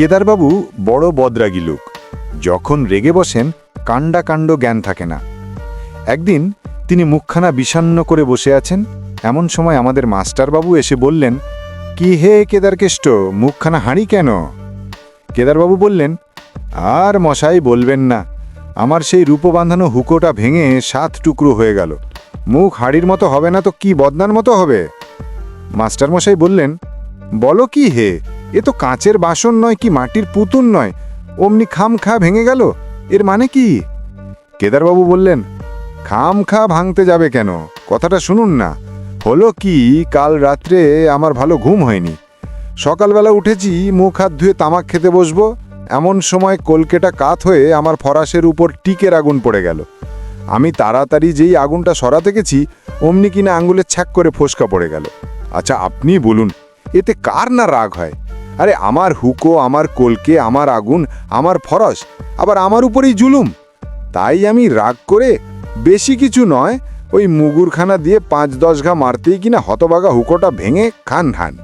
কেদারবাবু বড় বদরাগী লোক। যখন রেগে বসেন, কাণ্ডা কাণ্ড জ্ঞান থাকে না। একদিন তিনি মুখখানা বিষণ্ণ করে বসে আছেন। এমন সময় আমাদের মাস্টারবাবু এসে বললেন, কি হে কেদারকেষ্ট, মুখখানা হাঁড়ি কেন? কেদারবাবু বললেন, আর মশাই বলবেন না, আমার সেই রূপ বাঁধানো হুকোটা ভেঙে সাত টুকরো হয়ে গেল। মুখ হাঁড়ির মতো হবে না তো কি বদনার মতো হবে? মাস্টারমশাই বললেন, বলো কি হে এ তো কাঁচের বাসন নয় কি মাটির পুতুল নয়? অমনি খাম খা ভেঙে গেল? এর মানে কি? কেদারবাবু বললেন, খাম খা ভাঙতে যাবে কেন? কথাটা শুনুন না। হলো কি, কাল রাত্রে আমার ভালো ঘুম হয়নি। সকালবেলা উঠেছি, মুখ হাত ধুয়ে তামাক খেতে বসবো। এমন সময় কলকেটা কাত হয়ে আমার ফরাসের উপর টিকের আগুন পড়ে গেল। আমি তাড়াতাড়ি যেই আগুনটা সরাতে গেছি, অমনি কিনা আঙুলের ছ্যাক করে ফোসকা পড়ে গেল। আচ্ছা আপনি বলুন, এতে কার না রাগ হয়? আরে আমার হুকো, আমার কলকে, আমার আগুন, আমার ফরস, আবার আমার উপরেই জুলুম। তাই আমি রাগ করে বেশি কিছু নয়, ওই মুগুরখানা দিয়ে পাঁচ দশ ঘা মারতেই কিনা হতবাগা হুকোটা ভেঙে খান খান।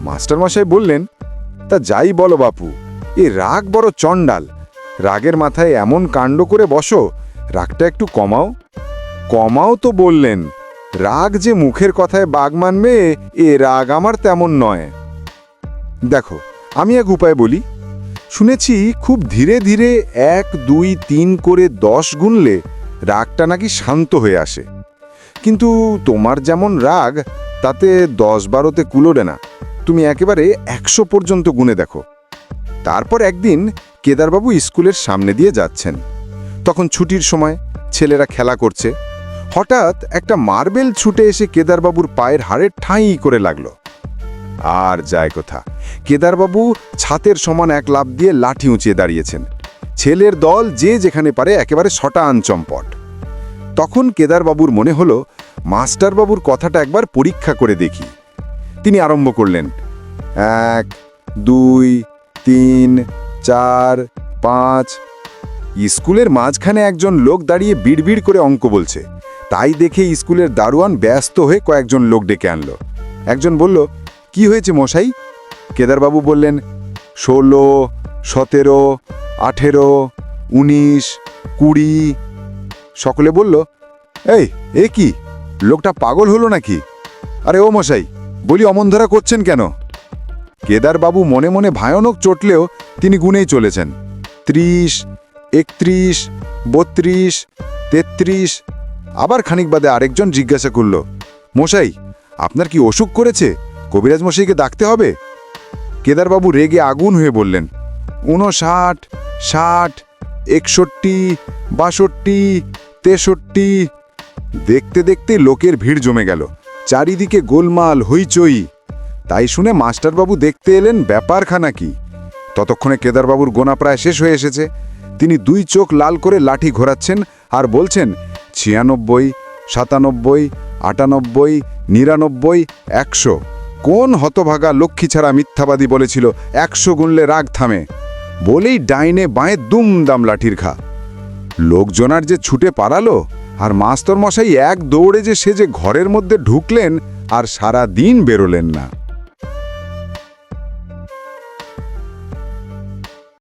মাস্টারমশাই বললেন, তা যাই বলো বাপু, এ রাগ বড় চণ্ডাল। রাগের মাথায় এমন কাণ্ড করে বসো, রাগটা একটু কমাও। কমাও তো বললেন, রাগ যে মুখের কথায় বাগ মানবে, এ রাগ আমার তেমন নয়। দেখো, আমি এক উপায় বলি। শুনেছি খুব ধীরে ধীরে এক, দুই, তিন করে দশ গুনলে রাগটা নাকি শান্ত হয়ে আসে। কিন্তু তোমার যেমন রাগ, তাতে দশ বারোতে কুলোরে না। তুমি একেবারে একশো পর্যন্ত গুনে দেখো। তারপর একদিন কেদারবাবু স্কুলের সামনে দিয়ে যাচ্ছেন। তখন ছুটির সময় ছেলেরা খেলা করছে। হঠাৎ একটা মার্বেল ছুটে এসে কেদারবাবুর পায়ের হাড়ে ঠাঁই করে লাগল। আর যায় কোথা? কেদারবাবু ছাতের সমান এক লাভ দিয়ে লাঠি উঁচিয়ে দাঁড়িয়েছেন। ছেলের দল যে যেখানে পারে একেবারে শটান চম্পট। তখন কেদারবাবুর মনে হলো, মাস্টারবাবুর কথাটা একবার পরীক্ষা করে দেখি। তিনি আরম্ভ করলেন, এক, দুই, তিন, চার, পাঁচ। স্কুলের মাঝখানে একজন লোক দাঁড়িয়ে বিড়বিড় করে অঙ্ক বলছে। তাই দেখে স্কুলের দারোয়ান ব্যস্ত হয়ে কয়েকজন লোক ডেকে আনলো। একজন বলল, কি হয়েছে মশাই? কেদারবাবু বললেন, ষোলো, সতেরো, আঠেরো, উনিশ, কুড়ি। সকলে বলল, এই, এ কি? লোকটা পাগল হলো নাকি? আরে ও মশাই, বলি অমনধারা করছেন কেন? কেদারবাবু মনে মনে ভয়ানক চটলেও তিনি গুনেই চলেছেন। ত্রিশ, একত্রিশ, বত্রিশ, তেত্রিশ। আবার খানিক বাদে আরেকজন জিজ্ঞাসা করল, মশাই, আপনার কি অসুখ করেছে? কবিরাজ মশাইকে ডাকতে হবে? কেদারবাবু রেগে আগুন হয়ে বললেন উনষাট ষাট, একষট্টি, বাষট্টি, তেষট্টি। দেখতে দেখতে লোকের ভিড় জমে গেল, চারিদিকে গোলমাল, হইচই। তাই শুনে মাস্টারবাবু দেখতে এলেন ব্যাপারখানা কি। ততক্ষণে কেদারবাবুর গোনা প্রায় শেষ হয়ে এসেছে। তিনি দুই চোখ লাল করে লাঠি ঘোরাচ্ছেন আর বলছেন, ছিয়ানব্বই, সাতানব্বই, আটানব্বই, নিরানব্বই, একশো। কোন হতভাগা লক্ষ্মী ছাড়া মিথ্যাবাদী বলেছিল, একশো গুনলে রাগ থামে। বলেই ডাইনে বাঁয়ে দুমদাম লাঠির খা লোকজনার যে ছুটে পালালো, আর মাস্তর মশাই এক দৌড়ে যে সে যে ঘরের মধ্যে ঢুকলেন, আর সারা দিন বেরোলেন না।